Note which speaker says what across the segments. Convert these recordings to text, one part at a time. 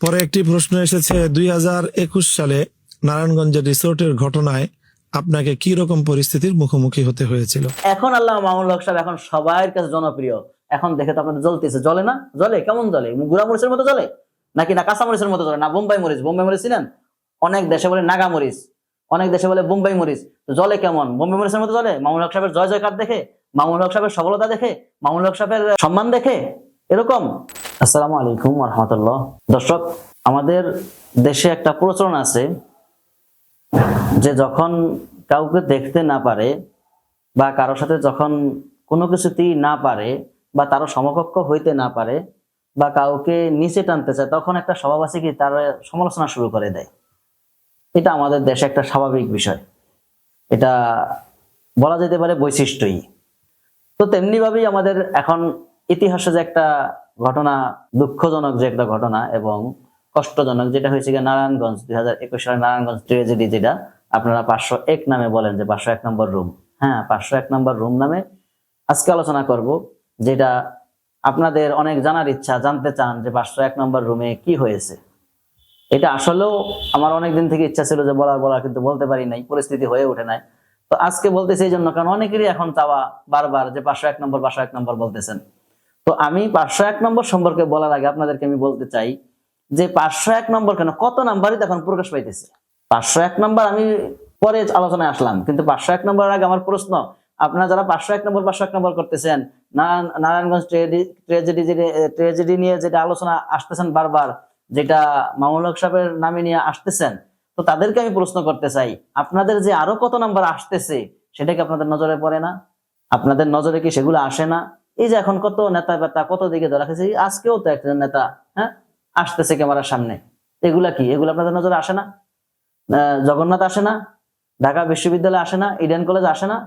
Speaker 1: পরে একটি প্রশ্ন এসেছে, দুই সালে নারায়ণগঞ্জের রিসোর্টের ঘটনায় আপনাকে কি রকম পরিস্থিতির মুখোমুখি হতে হয়েছিল?
Speaker 2: এখন আল্লাহ মামুল হক সাহেব এখন সবার কাছে জনপ্রিয়। এখন দেখে তো আপনাদের জ্বলতেছে। জ্বলে না? জ্বলে? কেমন জ্বলে? গুড়া মরিচের মতো জ্বলে? নাকি না কাঁচা মরিচের মতো জ্বলে? না বোম্বাই মরিচ? বোম্বাই মরিচ ছিলেন অনেক দেশে বলে নাগা মরিচ। অনেক দেশে বলে বোম্বাই মরিচ। জলে কেমন? বোম্বাই মরিচের মতো জ্বলে? মামুল হক সাহেবের জয় জয়কার দেখে? মামুল হক সাহেবের সফলতা দেখে? মামুল হক সাহেবের সম্মান দেখে? এরকম? আসসালামু আলাইকুম রহমতুল্লাহ দর্শক, আমাদের দেশে একটা প্রচলন আছে যে যখন কাউকে দেখতে না পারে বা কারোর সাথে যখন কোনো কিছুতেই না পারে বা তারও সমকক্ষ হইতে না পারে বা কাউকে নিচে টানতে চায়, তখন একটা স্বভাব আছে কি, তার সমালোচনা শুরু করে দেয়। এটা আমাদের দেশে একটা স্বাভাবিক বিষয়। এটা বলা যেতে পারে বৈশিষ্ট্যই। তো তেমনিভাবেই আমাদের এখন ইতিহাসে যে একটা ঘটনা, দুঃখজনক যে একটা ঘটনা এবং কষ্টজনক, যেটা হয়েছে গিয়ে নারায়ণগঞ্জ, দুই হাজার একুশ সালে নারায়ণগঞ্জ ট্রেজেডি যেটা, আপনারা পাঁচশো এক নামে বলেন যে পাঁচশো এক নম্বর রুম হ্যাঁ পাঁচশো এক নম্বর রুম নামে আজকে আলোচনা করব, যেটা আপনাদের অনেক জানার ইচ্ছা, জানতে চান যে পাঁচশো এক নম্বর রুমে কি হয়েছে। এটা আসলেও আমার অনেক দিন থেকে ইচ্ছা ছিল যে বলার বলার, কিন্তু বলতে পারি নাই, পরিস্থিতি হয়ে ওঠে নাই। তো আজকে বলতেছি এই জন্য, কারণ অনেকেরই এখন চাওয়া বারবার যে পাঁচশো এক নম্বর, পাঁচশো এক নম্বর বলতেছেন। তো আমি পাঁচশো এক নম্বর সম্পর্কে বলার আগে আপনাদেরকে আমি বলতে চাই যে পাঁচশো এক নম্বর কেন? কত নাম্বারই তখন প্রকাশ পাইতেছে। পাঁচশো এক নম্বর আমি পরে আলোচনায় আসলাম, কিন্তু পাঁচশো এক নম্বর আগে আমার প্রশ্ন, আপনারা যারা পাঁচশো এক নম্বর, পাঁচশো এক নম্বর করতেছেন, নারায়ণ- নারায়ণগঞ্জ ট্রেজেডি ট্রেজেডি নিয়ে যেটা আলোচনা আসতেছেন বারবার, যেটা মামুল হক সাহেবের নামে নিয়ে আসতেছেন, তো তাদেরকে আমি প্রশ্ন করতে চাই, আপনাদের যে আরও কত নাম্বার আসতেছে, সেটা কি আপনাদের নজরে পড়ে না? আপনাদের নজরে কি সেগুলো আসে না? এই যে এখন কত নেতা বেতা কত দিকে ধরা খেয়েছে আজকেও তো একজন নেতা হ্যাঁ আসতেছে ক্যামেরার সামনে। এগুলা কি? এগুলো আপনাদের নজরে আসে না? জগন্নাথ আসে না? ঢাকা বিশ্ববিদ্যালয় আসে না? ইডেন কলেজ আসে না?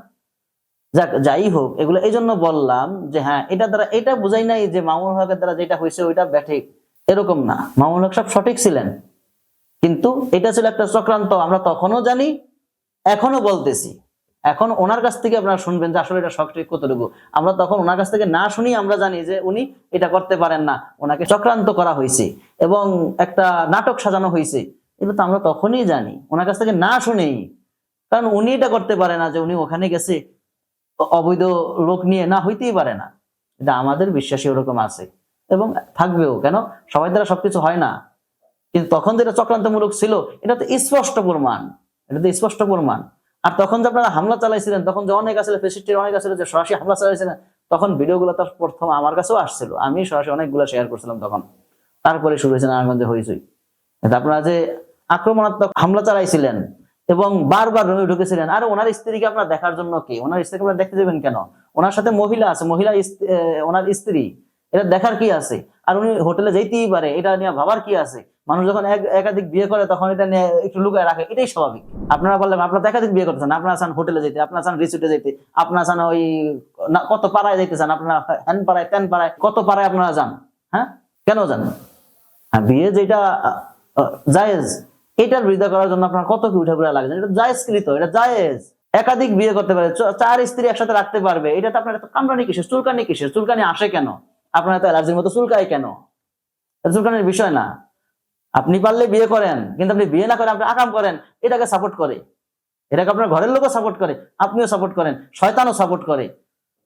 Speaker 2: যাক, যাই হোক, এগুলো এই জন্য বললাম যে হ্যাঁ এটা দ্বারা, এটা বুঝাই নাই যে মামুন হকের দ্বারা যেটা হয়েছে ওইটা ব্যাঠিক। এরকম না। মামুন হক সব সঠিক ছিলেন। কিন্তু এটা ছিল একটা চক্রান্ত। আমরা তখনও জানি এখনও বলতেছি। এখন ওনার কাছ থেকে আপনারা শুনবেন যে আসলে এটা সঠিক কতটুকু। আমরা তখন ওনার কাছ থেকে না শুনি আমরা জানি যে উনি এটা করতে পারেন না, ওনাকে চক্রান্ত করা হয়েছে এবং একটা নাটক সাজানো হয়েছে। এটা তো আমরা তখনই জানি, ওনার কাছ থেকে না শুনেই। কারণ উনি এটা করতে পারে না যে উনি ওখানে গেছে, অবৈধ লোক নিয়ে না হইতেই পারে না। এটা আমাদের বিশ্বাসী ওরকম আছে এবং থাকবেও, কেন? সবাই দ্বারা সবকিছু হয় না। কিন্তু তখন যেটা চক্রান্তমূলক ছিল, এটা তো স্পষ্ট প্রমাণ, এটা তো স্পষ্ট প্রমাণ। আর তখন যে আপনারা হামলা চালাইছিলেন, তখন যে অনেক আসলে ফেসিলিটির অনেক আসলে যে সরাসরি হামলা চালাইছিলেন, তখন ভিডিওগুলো তো প্রথম আমার কাছেও আসছিল। আমি সরাসরি অনেকগুলো শেয়ার করছিলাম তখন। তারপরে শুরু হয়েছে নারায়ণগঞ্জে হইচই। আপনারা যে আক্রমণাত্মক হামলা চালাইছিলেন এবং বারবার রুমে ঢুকেছিলেন, আর ওনার স্ত্রীকে আপনার দেখার জন্য কি? ওনার স্ত্রীকে আপনারা দেখতে যাবেন কেন? ওনার সাথে মহিলা আছে, মহিলা ওনার স্ত্রী। এটা দেখার কি আছে? আর উনি হোটেলে যেতেই পারে, এটা নিয়ে ভাবার কি আছে? মানুষ যখন একাধিক বিয়ে করে, তখন এটা নিয়ে একটু লুকায় রাখে, এটাই স্বাভাবিক। আপনারা বললেন, আপনারা একাধিক বিয়ে করতেছেন, আপনারা চান হোটেলে যেতে, আপনারা চান রিসোর্টে যেতে, আপনারা চান ওই কত পাড়ায় যেতে চান, আপনারা হ্যান পাড়ায়, ত্যান পাড়ায়, কত পাড়ায় আপনারা যান হ্যাঁ? কেন যান? হ্যাঁ বিয়ে যেটা জায়েজ, এটার বিরোধিতা করার জন্য আপনার কত কি উঠে পড়ে লাগছে? এটা জায়েজকৃত, এটা জায়েজ। একাধিক বিয়ে করতে পারে চার স্ত্রী একসাথে রাখতে পারবে, এটা তো আপনার কামরানি কিসের, চুলকানি কিসের, চুলকানি আসে কেন? আপনার এত অ্যালার্জির মতো চুলকায় কেন? চুলকানির বিষয় না। আপনি পারলে বিয়ে করেন, কিন্তু আপনি বিয়ে না করে আপনি আকাম করেন, এটাকে সাপোর্ট করে। এটাকে আপনার ঘরের লোকও সাপোর্ট করে, আপনিও সাপোর্ট করেন, শয়তানও সাপোর্ট করে।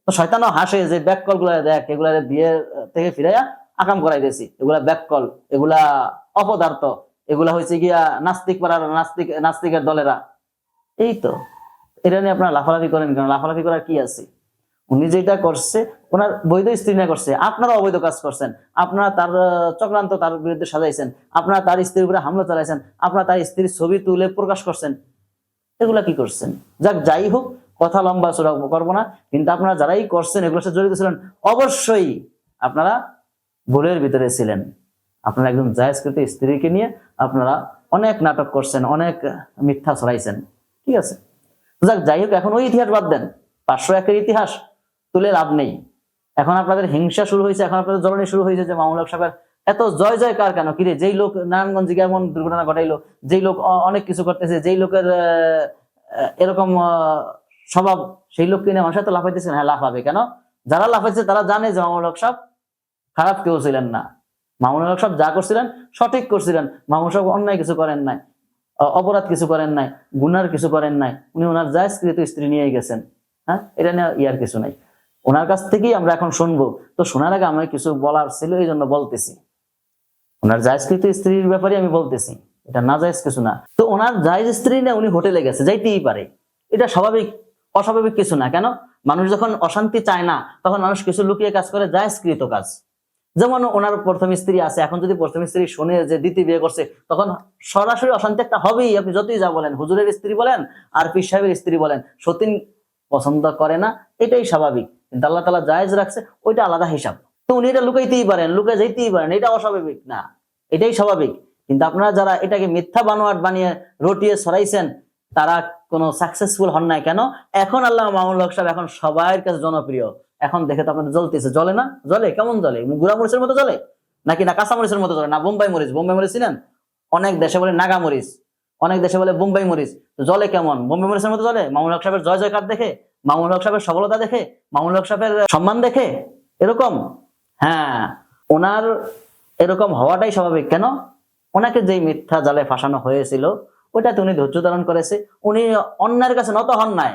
Speaker 2: তো শয়তানও হাসে যে ব্যাক কলগুলা দেখ, এগুলা বিয়ে থেকে ফিরাইয়া আকাম করাই দিয়েছি। এগুলা ব্যাক কল এগুলা অপদার্থ, এগুলা হয়েছে গিয়া নাস্তিক পাড়ার নাস্তিক, নাস্তিকের দলেরা। এই তো। এটা নিয়ে আপনারা লাফালাফি করেন কেন? লাফালাফি করার কি আছে? উনি যেটা করছে, ওনার বৈধ স্ত্রী না করছে, আপনারা অবৈধ কাজ করছেন, আপনারা তার চক্রান্ত তার বিরুদ্ধে সাজাইছেন, আপনারা তার স্ত্রীর উপরে হামলা চালাইছেন, আপনারা তার স্ত্রীর ছবি তুলে প্রকাশ করছেন, এগুলা কি করছেন? যাক, যাই হোক, কথা লম্বা চড়া করব না, কিন্তু আপনারা যারাই করছেন, এগুলোর সাথে জড়িত ছিলেন, অবশ্যই আপনারা ভুলের ভিতরে ছিলেন। আপনারা একদম জায়জকৃত স্ত্রীকে নিয়ে আপনারা অনেক নাটক করছেন, অনেক মিথ্যা ছড়াইছেন, ঠিক আছে? যাক, যাই হোক, এখন ওই ইতিহাস বাদ দেন, পাঁচশো একের ইতিহাস তুলে লাভ নেই। এখন আপনাদের হিংসা শুরু হয়েছে, এখন আপনাদের জ্বলনি শুরু হয়েছে যে মামুল সাহেবের এত জয় জয়কার কেন? কিরে, যেই লোক নারায়ণগঞ্জে এমন দুর্ঘটনা ঘটাইলো, যেই লোক অনেক কিছু করতেছে, যেই লোকের এরকম স্বভাব, সেই লোককে নিয়ে মানুষ এত লাফাইতেছে হ্যাঁ লাফাবে কেন? যারা লাফাইছে তারা জানে যে মামুল হক সাহেব খারাপ কেউ ছিলেন না। মামুন হক সাহেব যা করছিলেন সঠিক করছিলেন মামুন সাহেব অন্যায় কিছু করেন নাই অপরাধ কিছু করেন নাই, গুনার কিছু করেন নাই, উনি ওনার জায়স্কৃত স্ত্রী নিয়ে গেছেন হ্যাঁ? এটা নিয়ে ইয়ার কিছু নাই। ওনার কাছ থেকেই আমরা এখন শুনব। তো শোনার আগে আমার কিছু বলার ছিল, এই জন্য বলতেছি। ওনার জায়স্কৃত স্ত্রীর ব্যাপারে আমি বলতেছি। এটা না জায়েজ কিছু না। তো ওনার জায়েজ স্ত্রী না, উনি হোটেলে গেছে, যাইতেই পারে। এটা স্বাভাবিক, অস্বাভাবিক কিছু না। কেন? মানুষ যখন অশান্তি চায় না, তখন মানুষ কিছু লুকিয়ে কাজ করে, জায়েজকৃত কাজ। যেমন ওনার প্রথম স্ত্রী আছে, এখন যদি প্রথম স্ত্রী শুনে যে দ্বিতীয় বিয়ে করছে, তখন সরাসরি অশান্তি একটা হবেই। আপনি যতই যা বলেন, হুজুরের স্ত্রী বলেন, আর পীর সাহেবের স্ত্রী বলেন, সতীন পছন্দ করে না, এটাই স্বাভাবিক। আল্লাহ তালা জায়েজ রাখছে, ওইটা আলাদা হিসাব। তো উনি এটা লুকাইতেই পারেন লুকাই যাইতেই পারেন, এটা অস্বাভাবিক না, এটাই স্বাভাবিক। কিন্তু আপনারা যারা এটাকে মিথ্যা বানোয়াট বানিয়ে রটিয়ে ছড়াইছেন, তারা কোনো সাকসেসফুল হন নাই কেন? এখন আল্লাহ মামুল হক সাহেব এখন সবার কাছে জনপ্রিয়। এখন দেখে তো আপনাদের জ্বলতেছে। জ্বলে না? জ্বলে, কেমন জলে গুড়া মরিচের মতো জ্বলে? নাকি না কাঁচা মরিচের মতো জ্বলে? না বোম্বাই মরিচ? বোম্বাই মরিচ ছিলেন অনেক দেশে বলে নাগা মরিচ, অনেক দেশে বলে বোম্বাই মরিচ। জলে কেমন? বোম্বাই মরিচের মতো জ্বলে? মামুল হক সাহেবের জয় জয়কার দেখে মামুল হক সাহেবের সফলতা দেখে মামুল হক সাহেবের সম্মান দেখে, এরকম? হ্যাঁ ওনার এরকম হওয়াটাই স্বাভাবিক। কেন? ওনাকে যেই মিথ্যা জালে ফাঁসানো হয়েছিল, ওইটাতে উনি ধৈর্য ধারণ করেছে। উনি অন্যের কাছে নত হন নাই।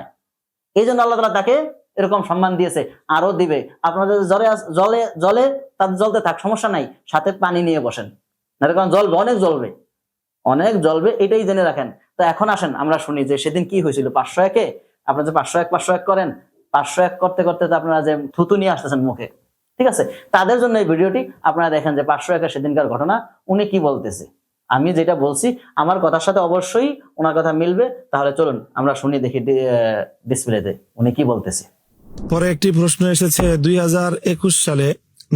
Speaker 2: এই জন্য আল্লাহ তালা তাকে এরকম সম্মান দিয়েছে আরও দিবে। আপনাদের জলে জলে জলে তার জলতে থাক, সমস্যা নাই, সাথে পানি নিয়ে বসেন। কারণ জ্বলবে, অনেক জ্বলবে। অনেক জ্বলবে, এটাই জেনে রাখেন। তো এখন আসেন, আমরা শুনি যে সেদিন কি হয়েছিল? পাঁচশো একে? আপনারা যে পাঁচশো এক পাঁচশো এক করেন, পাঁচশো এক করতে করতে তো আপনারা যে থুতু নিয়ে আসতেছেন মুখে, ঠিক আছে? তাদের জন্য এই ভিডিওটি আপনারা দেখেন যে পাঁচশো একের সেদিনকার ঘটনা, উনি কি বলতেছে। আমি যেটা বলছি, আমার কথার সাথে অবশ্যই ওনার কথা মিলবে, তাহলে চলুন আমরা শুনি, দেখি ডিসপ্লেতে উনি কি বলতেছে।
Speaker 1: পরে একটি প্রশ্ন এসেছে, দুই হাজার একুশ সালে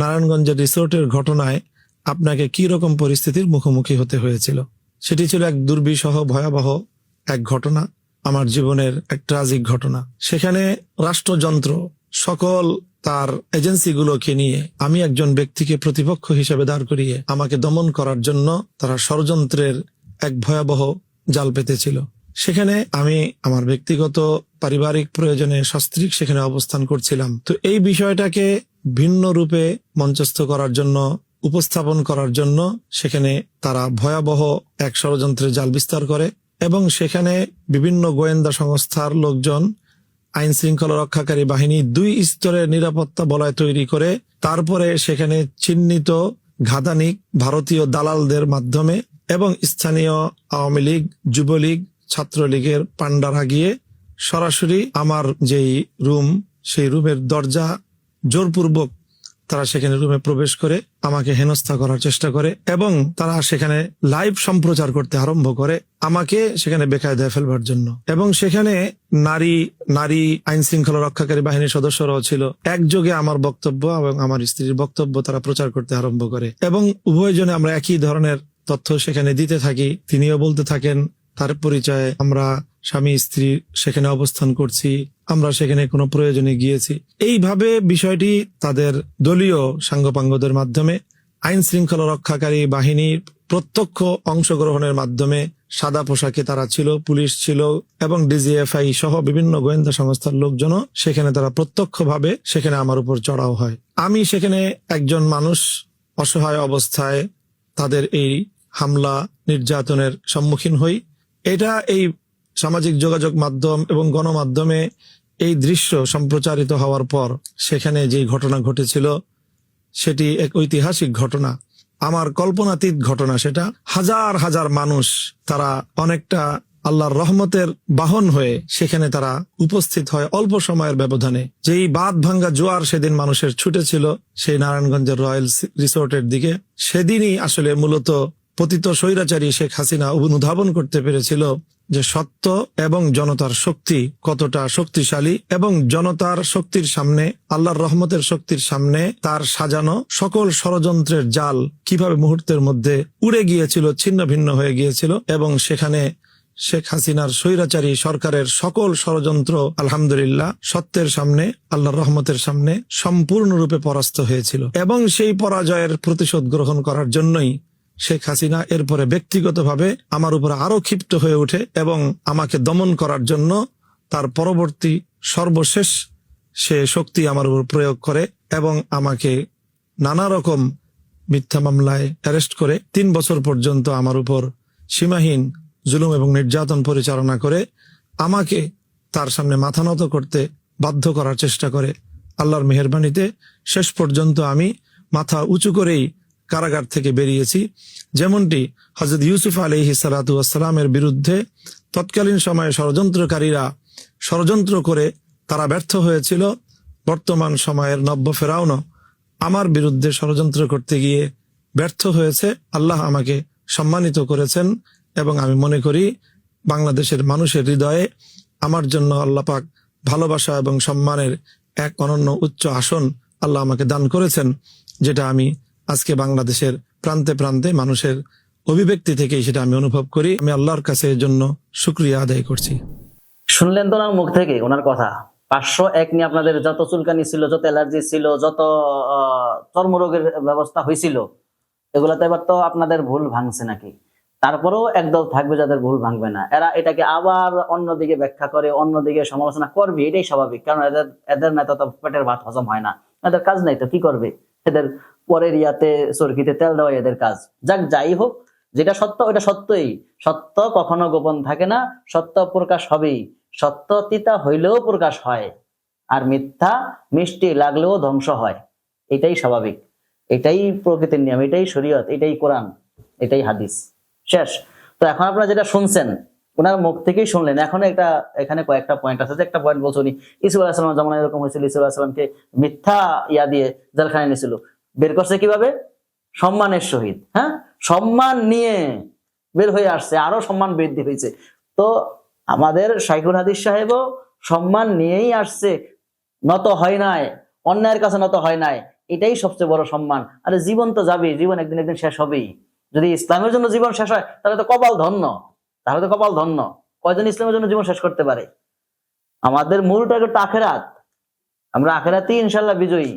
Speaker 1: নারায়ণগঞ্জের রিসোর্টের ঘটনায় আপনাকে কি রকম পরিস্থিতির মুখোমুখি হতে হয়েছিল? সেটি ছিল এক দুর্বিষহ, ভয়াবহ এক ঘটনা। আমার জীবনের এক ট্রাজিক ঘটনা। সেখানে রাষ্ট্রযন্ত্র সকল তার এজেন্সিগুলোকে নিয়ে আমি একজন ব্যক্তিকে প্রতিপক্ষ হিসেবে দাঁড় করিয়ে আমাকে দমন করার জন্য তারা ষড়যন্ত্রের এক ভয়াবহ জাল পেতেছিল। সেখানে আমি আমার ব্যক্তিগত পারিবারিক প্রয়োজনে সস্ত্রীক সেখানে অবস্থান করছিলাম। তো এই বিষয়টাকে ভিন্ন রূপে মঞ্চস্থ করার জন্য, উপস্থাপন করার জন্য সেখানে তারা ভয়াবহ এক ষড়যন্ত্রের জাল বিস্তার করে। এবং সেখানে বিভিন্ন গোয়েন্দা সংস্থার লোকজন, আইন শৃঙ্খলা রক্ষাকারী বাহিনী দুই স্তরের নিরাপত্তা বলয় তৈরি করে, তারপরে সেখানে চিহ্নিত ঘাদানিক ভারতীয় দালালদের মাধ্যমে এবং স্থানীয় আওয়ামী লীগ, যুবলীগ, ছাত্রলীগের পান্ডারা গিয়ে সরাসরি আমার যেই রুম, সেই রুমের দরজা জোরপূর্বক তারা সেখানে রুমে প্রবেশ করে আমাকে হেনস্থা করার চেষ্টা করে এবং তারা সেখানে লাইভ সম্প্রচার করতে আরম্ভ করে আমাকে সেখানে বেকায়দায় ফেলবার জন্য। এবং সেখানে নারী নারী আইন শৃঙ্খলা রক্ষাকারী বাহিনীর সদস্যরাও ছিল। একযোগে আমার বক্তব্য এবং আমার স্ত্রীর বক্তব্য তারা প্রচার করতে আরম্ভ করে। এবং উভয়জনে আমরা একই ধরনের তথ্য সেখানে দিতে থাকি। তিনিও বলতে থাকেন তার পরিচয়ে আমরা স্বামী, স্ত্রী সেখানে অবস্থান করছি, আমরা সেখানে কোনো প্রয়োজনে গিয়েছি। এইভাবে বিষয়টি তাদের দলীয় সাঙ্গপাঙ্গদের মাধ্যমে, আইন শৃঙ্খলা রক্ষাকারী বাহিনীর প্রত্যক্ষ অংশগ্রহণের মাধ্যমে সাদা পোশাকে তারা ছিল, পুলিশ ছিল এবং ডিজিএফআই সহ বিভিন্ন গোয়েন্দা সংস্থার লোকজনও সেখানে তারা প্রত্যক্ষভাবে সেখানে আমার উপর চড়াও হয়। আমি সেখানে একজন মানুষ অসহায় অবস্থায় তাদের এই হামলা নির্যাতনের সম্মুখীন হই। এটা এই সামাজিক যোগাযোগ মাধ্যম এবং গণমাধ্যমে এই দৃশ্য সম্প্রচারিত হওয়ার পর সেখানে যে ঘটনা ঘটেছিল, সেটি এক ঐতিহাসিক ঘটনা। আমার কল্পনাতীত ঘটনা সেটা। হাজার হাজার মানুষ তারা অনেকটা আল্লাহর রহমতের বাহন হয়ে সেখানে তারা উপস্থিত হয় অল্প সময়ের ব্যবধানে। যেই বাদ ভাঙ্গা জোয়ার সেদিন মানুষের ছুটেছিল, সেই নারায়ণগঞ্জের রয়্যাল রিসোর্টের দিকে। সেদিনই আসলে মূলত পতিত স্বৈরাচারী শেখ হাসিনা অনুধাবন করতে পেরেছিল যে সত্য এবং জনতার শক্তি কতটা শক্তিশালী এবং জনতার শক্তির সামনে, আল্লাহর রহমতের শক্তির সামনে তার সাজানো সকল ষড়যন্ত্রের জাল কীভাবে মুহূর্তের মধ্যে উড়ে গিয়েছিল, ছিন্ন ভিন্ন হয়ে গিয়েছিল এবং সেখানে শেখ হাসিনার স্বৈরাচারী সরকারের সকল ষড়যন্ত্র, আলহামদুলিল্লাহ, সত্যের সামনে, আল্লাহর রহমতের সামনে সম্পূর্ণরূপে পরাস্ত হয়েছিল এবং সেই পরাজয়ের প্রতিশোধ গ্রহণ করার জন্যই শেখ হাসিনা এরপরে ব্যক্তিগতভাবে আমার উপর আরও ক্ষিপ্ত হয়ে ওঠে এবং আমাকে দমন করার জন্য তার পরবর্তী সর্বশেষ সে শক্তি আমার উপর প্রয়োগ করে এবং আমাকে নানা রকম মিথ্যা মামলায় অ্যারেস্ট করে তিন বছর পর্যন্ত আমার উপর সীমাহীন জুলুম এবং নির্যাতন পরিচালনা করে আমাকে তার সামনে মাথা নত করতে বাধ্য করার চেষ্টা করে। আল্লাহর মেহরবানিতে শেষ পর্যন্ত আমি মাথা উঁচু করেই কারাগার থেকে বেরিয়েছি। যেমনটি হজরত ইউসুফ আলহি সালাতামের বিরুদ্ধে তৎকালীন সময়ে ষড়যন্ত্রকারীরা ষড়যন্ত্র করে তারা ব্যর্থ হয়েছিল। বর্তমান সময়ের নব্য ফেরাউনও আমার বিরুদ্ধে ষড়যন্ত্র করতে গিয়ে ব্যর্থ হয়েছে। আল্লাহ আমাকে সম্মানিত করেছেন এবং আমি মনে করি বাংলাদেশের মানুষের হৃদয়ে আমার জন্য আল্লাহ পাক ভালোবাসা এবং সম্মানের এক অনন্য উচ্চ আসন আল্লাহ আমাকে দান করেছেন, যেটা আমি আজকে বাংলাদেশের প্রান্তে প্রান্তে মানুষের অভিব্যক্তি থেকেই সেটা আমি অনুভব করি। আমি আল্লাহর কাছে এর জন্য শুক্রিয়া আদায় করছি।
Speaker 2: শুনলেন তো মুখ থেকে ওনার কথা? পাঁচশো এক নিয়ে আপনাদের যত চুলকানি ছিল, যত অ্যালার্জি ছিল, যত চর্মরোগের ব্যবস্থা হয়েছিল, এগুলাতে এবার তো আপনাদের ভুল ভাঙছে নাকি? তারপরেও একদল থাকবে যাদের ভুল ভাঙবে না। এরা এটাকে আবার অন্যদিকে ব্যাখ্যা করে, অন্যদিকে সমালোচনা করবে, এটাই স্বাভাবিক। কারণ এদের এদের নেতা তো পেটের ভাত হজম হয় না। এদের কাজ নাই তো, কি করবে? এদের পরের ইয়াতে চরকিতে তেল দেওয়া এদের কাজ। যাক, যাই হোক, যেটা সত্য ওটা সত্যই। সত্য কখনো গোপন থাকে না, সত্য প্রকাশ হবেই। সত্য তিতা হইলেও প্রকাশ হয়, আর মিথ্যা মিষ্টি লাগলেও ধ্বংস হয়। এটাই স্বাভাবিক। এটাই প্রকৃতির নিয়ম, এটাই শরীয়ত, এটাই কোরআন, এটাই হাদিস। শেষ। তো এখন আপনারা যেটা শুনছেন, ওনার মুখ থেকেই শুনলেন। এখন একটা, এখানে কয়েকটা পয়েন্ট আছে। যে একটা পয়েন্ট বলছো উনি ইসুল আলাহিসাম যেমন এরকম হয়েছিল ইসুল আলাহিসামকে মিথ্যা ইয়া দিয়ে জেলখানায় নিয়েছিল। বের করছে কীভাবে? সম্মানের সহিত হ্যাঁ? সম্মান নিয়ে বের হয়ে আসছে, আরও সম্মান বৃদ্ধি হয়েছে। তো আমাদের শাইখুল হাদিস সাহেবও সম্মান নিয়েই আসছে, নত হয় নাই, অন্যায়ের কাছে নত হয় নাই, এটাই সবচেয়ে বড় সম্মান। আরে জীবন তো যাবে জীবন একদিন একদিন শেষ হবেই। যদি ইসলামের জন্য জীবন শেষ হয়, তাহলে তো কপাল ধন্য। তাহলে তো কপাল ধন্য। কয়জন ইসলামের জন্য জীবন শেষ করতে পারে? আমাদের মূল টার্গেট তো আখেরাত। আমরা আখেরাতেই ইনশাল্লাহ বিজয়ী।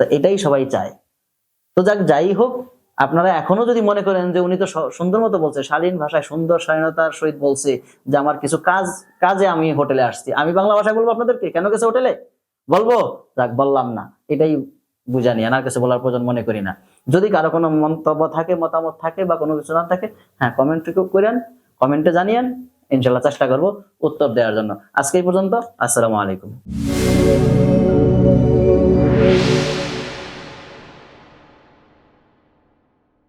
Speaker 2: তো এটাই সবাই চায়। তো যাক, যাই হোক, আপনারা এখনও যদি মনে করেন যে উনি তো সুন্দর মতো বলছে, শালীন ভাষায় সুন্দর শালীনতার সহিত বলছে যে আমার কিছু কাজ, কাজে আমি হোটেলে আসছি। আমি বাংলা ভাষায় বলব আপনাদেরকে? কেন গেছে হোটেলে? বলব? যাক, বললাম না। এটাই বুঝানি আর কিছু বলার প্রয়োজন মনে করি না। যদি কারও কোনো মন্তব্য থাকে, মতামত থাকে বা কোনো কিছু না থাকে হ্যাঁ কমেন্ট করেন কমেন্টে জানিয়েন, ইনশাল্লাহ চেষ্টা করব উত্তর দেওয়ার জন্য। আজকে এই পর্যন্ত, আসসালামু আলাইকুম।